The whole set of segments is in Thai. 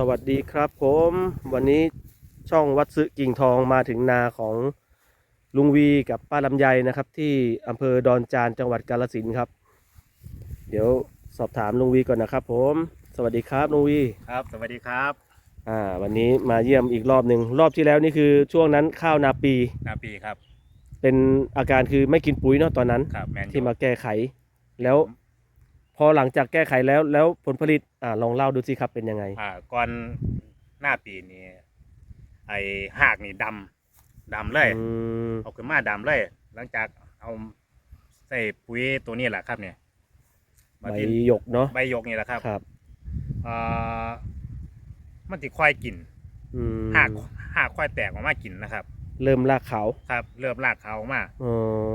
สวัสดีครับผม วันนี้ช่องวัดซึกิ่งทองมาถึงนาของลุงวีกับป้าลำไยนะครับ ที่อำเภอดอนจานจังหวัดกาลสินธุ์ครับ เดี๋ยวสอบถามลุงวีก่อนนะครับ ผม สวัสดีครับลุงวีครับ สวัสดีครับอ่าวันนี้มาเยี่ยมอีกรอบหนึ่งรอบที่แล้วนี่คือช่วงนั้นข้าวนาปี นาปีครับ เป็นอาการคือไม่กินปุ๋ยเนาะตอนนั้น ครับแมนยูที่มาแก้ไข แล้ว พอหลังจากแก้ไขแล้วแล้วผลผลิตอ่าลองเล่าดูสิครับเป็นยังไง อ่าก่อนหน้าปีนี้ไอ้หากนี่ดำดำเลยอืมเอาขึ้นมาดำเลย หลังจากเอาใส่ปุ๋ยตัวนี้แหละครับเนี่ยใบบัดนี้หยกเนาะใบหยกนี่แหละครับครับอ่ามันติควายกินอืมหากหากควายแตกออกมากินนะครับ เริ่มลากเขาครับ เริ่มลากเขาออกมา เออ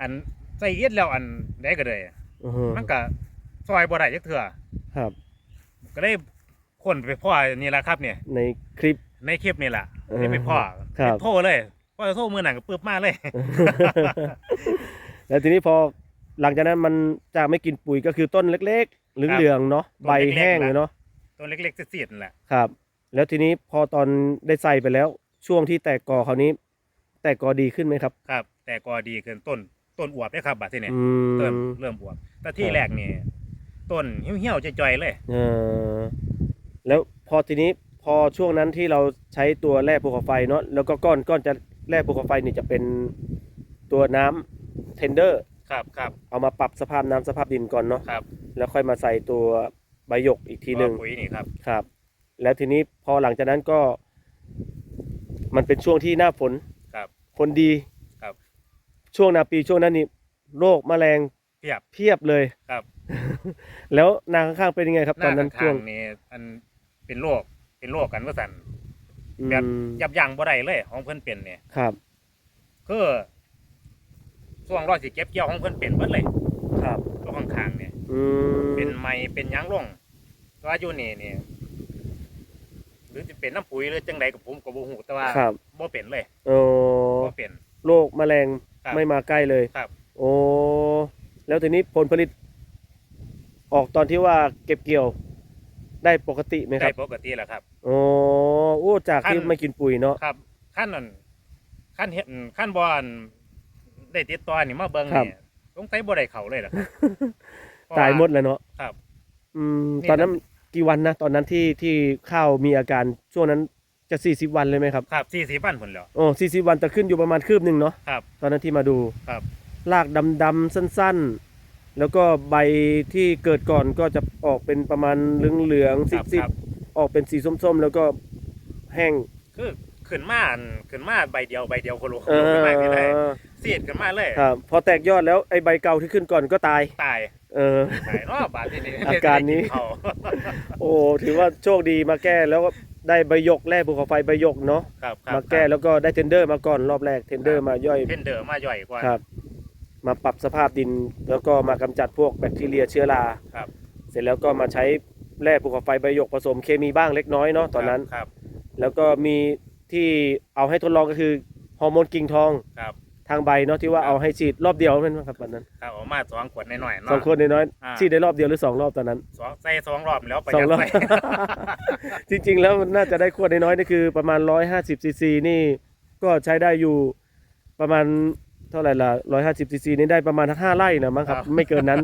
อันใส่เอียดแล้วอันได้ก็เลยอื อฮึมันก็ซอยบ่ได้จักเถื่อครับ ก็ได้คนไปพ่อนี่แหละครับเนี่ย ในคลิป ในคลิปนี่แหละเออได้ไปพ่อครับ ไปโทรเลยพ่อจะโทรมือหนังก็ปึ๊บมาเลย แล้วทีนี้พอหลังจากนั้นมันจะไม่กินปุ๋ยก็คือต้นเล็กๆเหลืองๆเนาะต้นใบเล็กๆแห้งนะเลยเนาะตัวเล็กๆเสียดๆนั่นแหละครับ แล้วทีนี้พอตอนได้ใส่ไปแล้ว ช่วงที่แตกกอคราวนี้ แตกกอดีขึ้นไหมครับ ครับ แต่ก็ดีขึ้นต้น ต้นอวบเนี่ยครับบัดที่เนี่ยอืเริ่มมเริ่มอวบแต่ที่ครับแรกนี่ต้นเหี่ยวๆจ่อยๆเลย เออแล้วพอทีนี้พอช่วงนั้นที่เราใช้ตัวแร่ภูเขาไฟเนาะแล้วก็ก้อนก้อนจะแร่ภูเขาไฟนี่จะเป็นตัวน้ำเทนเดอร์ ครับครับเอามาปรับสภาพน้ำสภาพดินก่อนเนาะครับแล้วค่อยมาใส่ตัวใบหยกอีกทีหนึ่ง ปุ๋ยนี่ครับ ครับ แล้วทีนี้พอหลังจากนั้นก็ มันเป็นช่วงที่หน้าฝนครับฝนดีครับ ช่วงนาปีช่วงนั้นนี่โรคแมลงเพียบเพียบเลยครับ แล้วนาข้างๆเป็นยังไงครับหตอน้านนั้นช่ข้าวงงๆนี่อันเป็นโรคเป็นโรคกันว่าสันอืมแบบยับยั้งบ่ได้เลย ของเพิ่นเป็นเนี่ยครับ คือช่วงรอยสิเก็บเกี่ยวของเพิ่นเป็นเบิดเลย ครับตัวข้างๆเนี่ยอืมเป็นไม้เป็นหยังลงแต่ว่าอยู่นี่นี่หรือจะเป็นน้ำปุ๋ยหรือจังใดกับผมก็บ่ฮู้แต่ว่าครับบ่เป็นเลยโอ้บ่เป็นโรคแมลง ครับไม่มาใกล้เลยครับ โอ้แล้วทีนี้ผลผลิต ออกตอนที่ว่าเก็บเกี่ยว ได้ปกติไหมคได้รับปกติแหละครับ โอ้โอ้จากที่ขั้น ไม่กินปุ๋ยเนาะ ครับขั้นนั้นขั้นเห็นขั้นบอนได้ติดต่อนี่มาเบิ่งครับ นี่ต้องใช้บ่ได้เข้าเลยล่ะครับเพระตายว่หมดแล้วเนาะครับ อืมนี่ตอนนั้นกี่วันนะตอนนั้นที่ที่ข้าวมีอาการช่วงนั้น จะสี่สิบวันเลยไหมครับครับ40วันพุ่นแล้ว โอ้สี่สิบวันแต่ขึ้นอยู่ประมาณคืบหนึ่งเนาะครับ ตอนนั้นที่มาดูครับ รากดำๆสั้นๆ แล้วก็ใบที่เกิดก่อนก็จะออกเป็นประมาณเหลืองๆครับสิบครับๆออกเป็นสีส้มๆ แล้วก็แห้งคือขึ้นมาอันขึ้นมาใบเดียวใบเดียวโคโลเอขึ้นมาไม่ได้อเสียดขึ้นมาเลย ครับพอแตกยอดแล้วไอ้ใบเก่าที่ขึ้นก่อนก็ตาย ตาย เออตายเนาะบาดที่นี่อาการนี้ได้กิเขาโอ้ถือว่าโชคดีมาแก้แล้วก็ได้ใบหยกแร่ภูเขาไฟใบหยกเนาะครับครับมาแก้แล้วก็ได้เทนเดอร์มาก่อนรอบแรกเทนเดอร์มาย่อย เทนเดอร์มาย่อยกว่า ครับ มาปรับสภาพดินแล้วก็มากำจัดพวกแบคทีเรียเชื้อราครับ เสร็จแล้วก็มาใช้แร่ภูเขาไฟใบหยกผสมเคมีบ้างเล็กน้อยเนาะตอนนั้น ครับแล้วก็มีที่เอาให้ทดลองก็คือฮอร์โมนกิ่งทอง ครับ ทางใบเนาะที่ว่าครับเอาให้ฉีดรอบเดียวเป็นไหมครับตอนนั้นครับเออกมาสองขวดน้อยๆเนาะสองคนน้อยอ่าๆฉีดได้รอบเดียวหรือสองรอบตอนนั้น สองใส่สองรอบแล้วประสหองยัดรอบใส่จริงๆ แล้วมันน่าจะได้ขวดน้อยๆนี่คือประมาณ 150ซีซีนี่ก็ใช้ได้อยู่ประมาณเท่าไหร่ล่ะ150ซีซีนี่ได้ประมาณห้าไร่นะมั้งครับ ครับ ไม่เกินนั้น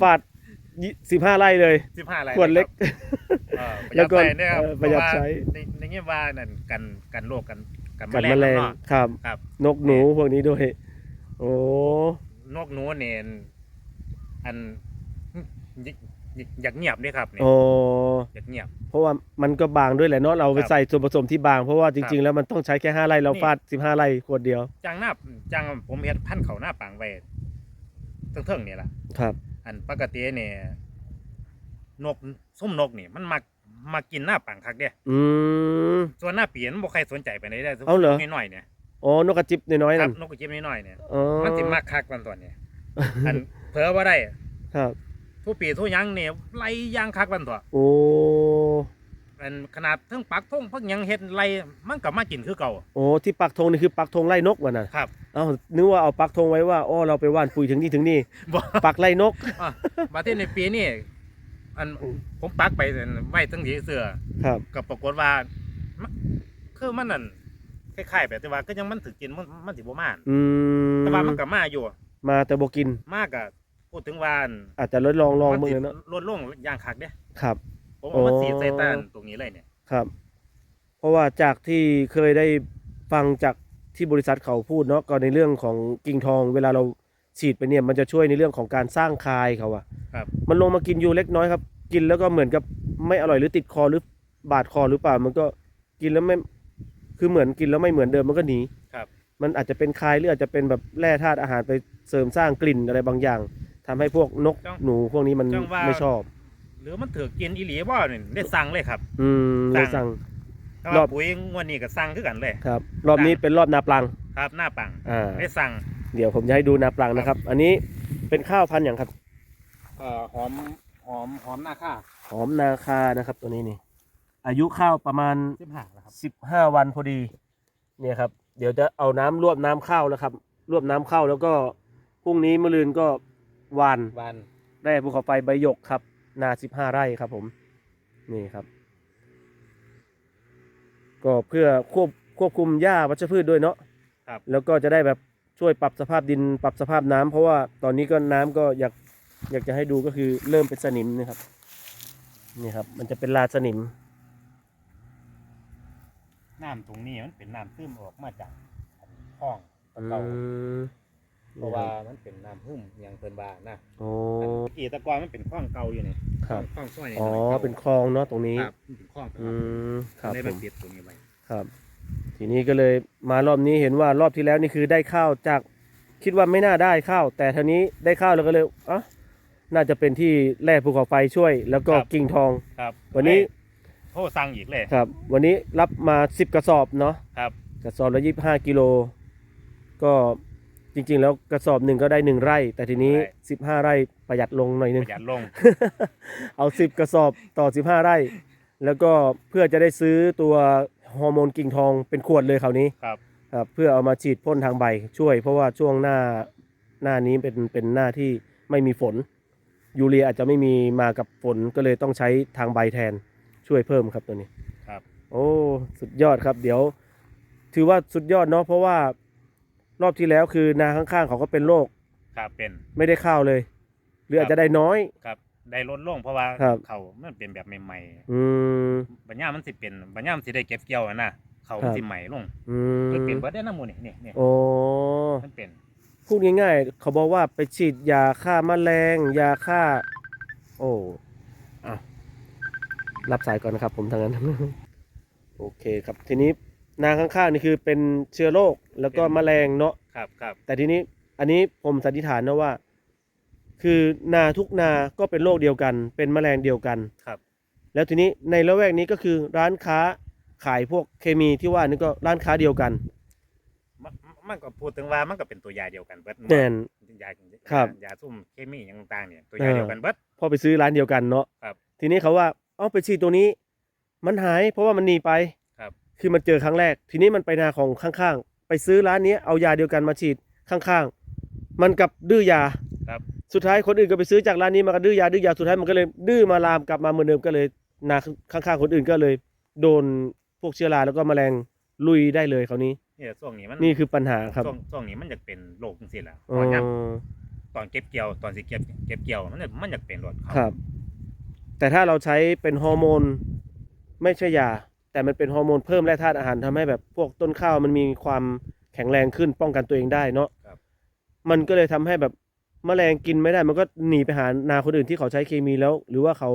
ฟาดสิบห้าไร่เลยสิบห้าอะไรขวดเล็กเออประหแล้ยัวดก็ใส่เนี่ยครับเออประหยัดใช้เพราะว่าในในเงี้ยว่านั่นกันกันโรคกัน กันกัดแมแมลลงงเนาะครับ ครับ นกหนูพวกนี้ด้วย โอ้นกหนูเนี่ยอันอยากอยากเงียบด้วยครับเนี่ยโอ้อยากเงียบ เพราะว่ามันก็บางด้วยแหละเนาะเราไปครับใส่ส่วนผสมที่บาง เพราะว่าจริง ๆ แล้วมันต้องใช้แค่ห้าไร่เรานี่ฟาดสิบห้าไร่ขวดเดียวจังหน้าจังผมเห็นพันธุ์เขาหน้าปังไว้เทิงๆนี่แหละครับ อันปกติเนี่ยนกส้มนกนี่มันมัก มากินหน้าปังคักเด้อืม ส่วนหน้าเปลี่ยนบ่ใครสนใจไปไหนได้เอาเหรอ น้อยๆเนี่ยอ๋อนกกระจิบน้อยๆครันั่บนนกกระเจี๊ยบน้อยๆเนี่ยอ๋อมันสิมักคักมันตัวเนี่ยอันเผลอว่าได้ครับทุกปีทุกหยังเนี่ยไล่ย่างคักมันตัวโอ้อันขนาดเทั้งปักทงพักหยังเฮ็ดไล่มันก็มากินคือเก่าโอ้ที่ปักธงนี่คือปักธงไล่นกวะน่ะครับเอ้านึกว่าเอาปักธงไว้ว่าอ๋อเราไปว่านปุ๋ยถึงนี่ถึงนี่ บ่ปักไล่นก อะมาที่ในปีนี้ อันผมปักไปไว้ตั้งที่เสือครับก็ปรากฏว่ามันคือมันนั่นคล้ายๆแบบที่ว่าก็ยังมันถึกกินมันมันสิบ่มาอืมแต่ว่ามันก็มาอยู่ มาแต่บ่กิน มากก็พูดถึงว่าอันอาจจะลดลองลองมันมืสิอเนาะลดลงอย่างคักเด้ครับ ผมเอามาโอ้สีดใส่ต้านตรงนี้เลยเนี่ยครับ เพราะว่าจากที่เคยได้ฟังจากที่บริษัทเขาพูดเนาะก็ในเรื่องของกิ่งทอง เวลาเรา ฉีดไปเนี่ยมันจะช่วยในเรื่องของการสร้างคายเขาอะครับ มันลงมากินอยู่เล็กน้อยครับ กินแล้วก็เหมือนกับไม่อร่อยหรือติดคอหรือบาดคอหรือเปล่ามันก็กินแล้วไม่คือเหมือนกินแล้วไม่เหมือนเดิมมันก็หนีครับ มันอาจจะเป็นคายหรืออาจจะเป็นแบบแร่ธาตุอาหารไปเสริมสร้างกลิ่นอะไรบางอย่างทำให้พวกนกจังหนูพวกนี้มันจังว่า ไม่ชอบ หรือมันถือกินอีหลีบ่นี่ได้สั่งเลยครับ อืมเลยสั่สั่งงแต่รอว่าบ ปุ๋ยงวดนี้ก็สั่งคือกันเลย ครับ รอบนี้เป็นรอบนาปลังครับหน้าปัง อ่า ได้สั่ง เดี๋ยวผมจะให้ดูนาปลังนะครับ อันนี้เป็นข้าวพันธุ์อย่างครับเอ่อหอมหอมหอมหน้าค่าหอมนาคานะครับ ตัวนี้นี่ อายุข้าวประมาณสิบห้าแล้วครับสิบห้าวันพอดี เนี่ยครับ เดี๋ยวจะเอาน้ำรวบน้ำข้าวแล้วครับ รวบน้ำข้าวแล้วก็พรุ่งนี้มะรืนก็หวาน วันแร่ภูเขาไฟใบหยกครับ นาสิบห้าไร่ครับผม นี่ครับ ก็เพื่อควบควบคุมหญ้าวัชพืชด้วยเนาะครับ แล้วก็จะได้แบบ ช่วยปรับสภาพดินปรับสภาพน้ำเพราะว่าตอนนี้ก็น้ำก็อยากอยากจะให้ดูก็คือเริ่มเป็นสนิมนะครับนี่ครับ มันจะเป็นลาสนิม น้ำตรงนี้มันเป็นน้ำซึมออกมาจากห้องตะอืเกามเพนี่ราะคว่ารับมันเป็นน้ำหึ่มอย่างเพิ่นว่านะโอ้อีตะกอนมันเป็นคลองเก่าอยู่นี่ครับคลองซ้อยนี่อ๋อหน่ยก่าเป็นคลองเนาะตรงนี้ครับมันเป็นคลองอืมครับได้ผมันมปิดตรงนี้ไว้ครับ ทีนี้ก็เลยมารอบนี้เห็นว่ารอบที่แล้วนี่คือได้ข้าวจากคิดว่าไม่น่าได้ข้าว แต่ทีนี้ได้ข้าวแล้วก็เลยอะน่าจะเป็นที่แร่ภูเขาไฟช่วย แล้วก็กิ่งทอง ครับวันนี้ โทรสั่งอีกเลยครับ วันนี้รับมา 10 กระสอบเนาะครับกระสอบละยี่ห้ากิโลก็จริงๆ แล้วกระสอบหนึ่งก็ได้หนึ่งไร่ แต่ทีนี้ 15 ไร่ประหยัดลงหน่อยปนึงระหยัดลง เอา 10 กระสอบต่อ 15 ไร่ แล้วก็เพื่อจะได้ซื้อตัว ฮอร์โมนกิ่งทองเป็นขวดเลยคราวนี้ครับครับเพื่อเอามาฉีดพ่นทางใบช่วย เพราะว่าช่วงหน้าหน้านี้เป็นเป็นหน้าที่ไม่มีฝน ยูเรียอาจจะไม่มีมากับฝนก็เลยต้องใช้ทางใบแทนช่วยเพิ่มครับตัวนี้ครับ โอ้สุดยอดครับ เดี๋ยว ถือว่าสุดยอดเนาะเพราะว่ารอบที่แล้วคือนาข้างๆเขาก็เป็นโรคครับเป็นไม่ได้ข้าวเลย หรืออาจจะได้น้อยครับ ได้ลดลงเพราะว่าครับ เขามันเป็นแบบใหม่อืม ๆบัญญามมันสิเป็นบัญญามนสิได้เก็บเกี่ยวอะนะเขาครับ สิใหม่ลงอืมันเป็นมเบิดได้น้ำมูนี่นี่นี่โอ้มันเป็นพูดง่ายๆ เขาบอกว่าไปฉีดยาฆ่าแมลงยาฆ่า โอ้อะรับสายก่อนนะครับ ผมทางนั้น โอเคครับ ทีนี้นาข้างๆนี่คือเป็นเชื้อโรคแล้วก็แมลงเนาะ ครับครับแต่ทีนี้อันนี้ผมสันนิษฐานนะว่า คือนาทุกนาก็เป็นโรคเดียวกัน เป็นแมลงเดียวกันครับ แล้วทีนี้ในละแวกนี้ก็คือร้านค้าขายพวกเคมีที่ว่านี่ก็ร้านค้าเดียวกัน มันมันก็พูดถึงว่ามันก็เป็นตัวยาเดียวกันเบิดแน่น ยาครับ ยาซุ่มเคมีอย่างต่างๆเนี่ยตัวยาเดียวกันเบิด พอไปซื้อร้านเดียวกันเนาะครับทีนี้เขาว่าเอาไปฉีดตัวนี้ มันหายเพราะว่ามันหนีไปครับ คือมันเจอครั้งแรก ทีนี้มันไปนาของข้างๆ ไปซื้อร้านนี้เอายาเดียวกันมาฉีดข้างๆ มันกลับดื้อยาครับ สุดท้ายคนอื่นก็ไปซื้อจากร้านนี้มาก็ดื้อยาดื้อยาสุดท้ายมันก็เลยดื้อมาลามกลับมาเหมือนเดิมก็เลยนาข้างๆคนอื่นก็เลย โดนพวกเชื้อราแล้วก็แมลงลุยได้เลยคราวนี้เนี่ยช่วงนี้มันนี่คือปัญหาครับช่วงช่วงนี้มันอยากเป็นโรคจังซี่แหละอ๋ตอนยัอตอนเก็บเกี่ยวตอนสิเก็บเก็บเกี่ยวมันอยากมันอยากเป็นรถเขาครับ แต่ถ้าเราใช้เป็นฮอร์โมนไม่ใช่ยา แต่มันเป็นฮอร์โมนเพิ่มแร่ธาตุอาหารทำให้แบบพวกต้นข้าวมันมีความแข็งแรงขึ้นป้องกันตัวเองได้เนาะครับมันก็เลยทำให้แบบ แมลงกินไม่ได้มันก็หนีไปหานาคนอื่นที่เขาใช้เคมีแล้ว หรือว่าเขา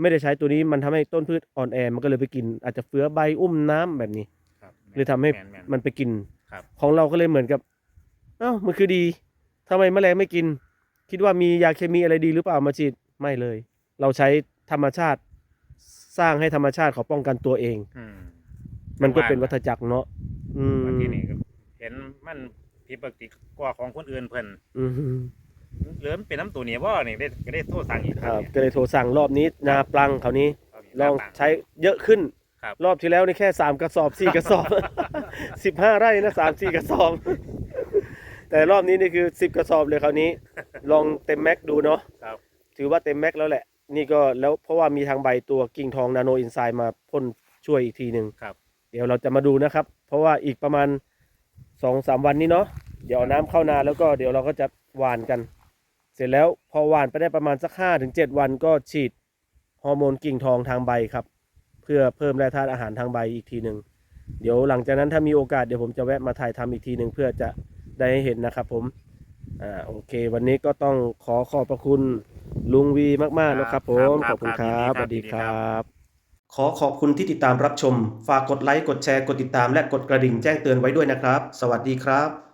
ไม่ได้ใช้ตัวนี้มันทำให้ต้นพืชอ่อนแอมันก็เลยไปกิน อาจจะเฟื้อใบอุ้มน้ำแบบนี้ครับเลยทำให้แม่นมันไปกินครับของเราก็เลยเหมือนกับเอ้ามันคือดีทำไมแมลงไม่กิน คิดว่ามียาเคมีอะไรดีหรือเปล่ามาฉีดไม่เลย เราใช้ธรรมชาติสร้างให้ธรรมชาติเขาป้องกันตัวเองอืมมันก็เป็นวัฏจักรเนาะอืมวันที่นี่ก็เห็นมัน ผิดปกติกว่าของคนอื่นเพิ่นอืมเหลือมันเป็นน้ำตัวนี้บ่นี่ได้ก็ได้โทษสั่งอีกครับเนี่ย ก็เลยโทรสั่งรอบนี้นาปลังคราวนี้เอานี่ลองหน้าปัใช้เยอะขึ้น ครับ รอบที่แล้วนี่แค่สามกระสอบสี่กระสอบสิบห้าไร่นะสามสี่กระสอบ แต่รอบนี้นี่คือสิบกระสอบเลยคราวนี้ ลองเต็มแม็กดูเนาะครับถือว่าเต็มแม็กแล้วแหละ นี่ก็แล้วเพราะว่ามีทางใบตัวกิ่งทองนาโนอินไซด์มาพ่นช่วยอีกทีหนึ่งครับ เดี๋ยวเราจะมาดูนะครับ เพราะว่าอีกประมาณ สองสามวันนี้เนาะเดี๋ยวเอาน้ำเข้านาแล้วก็เดี๋ยวเราก็จะหว่านกัน เสร็จแล้วพอหว่านไปได้ประมาณสักห้าถึงเจ็ดวันก็ฉีดฮอร์โมนกิ่งทองทางใบครับ เพื่อเพิ่มแร่ธาตุอาหารทางใบอีกทีหนึ่งเดี๋ยวหลังจากนั้นถ้ามีโอกาสเดี๋ยวผมจะแวะมาถ่ายทำอีกทีหนึ่งเพื่อจะได้ให้เห็นนะครับผมอ่าโอเค วันนี้ก็ต้องขอขอบพระคุณลุงวีมากๆนะครับผมคขรัอบบคุณคครัรับบสยินดีครับวัสดียินดีคครัรับ ขอขอบคุณที่ติดตามรับชม ฝากกดไลค์ กดแชร์ กดติดตาม และกดกระดิ่งแจ้งเตือนไว้ด้วยนะครับ สวัสดีครับ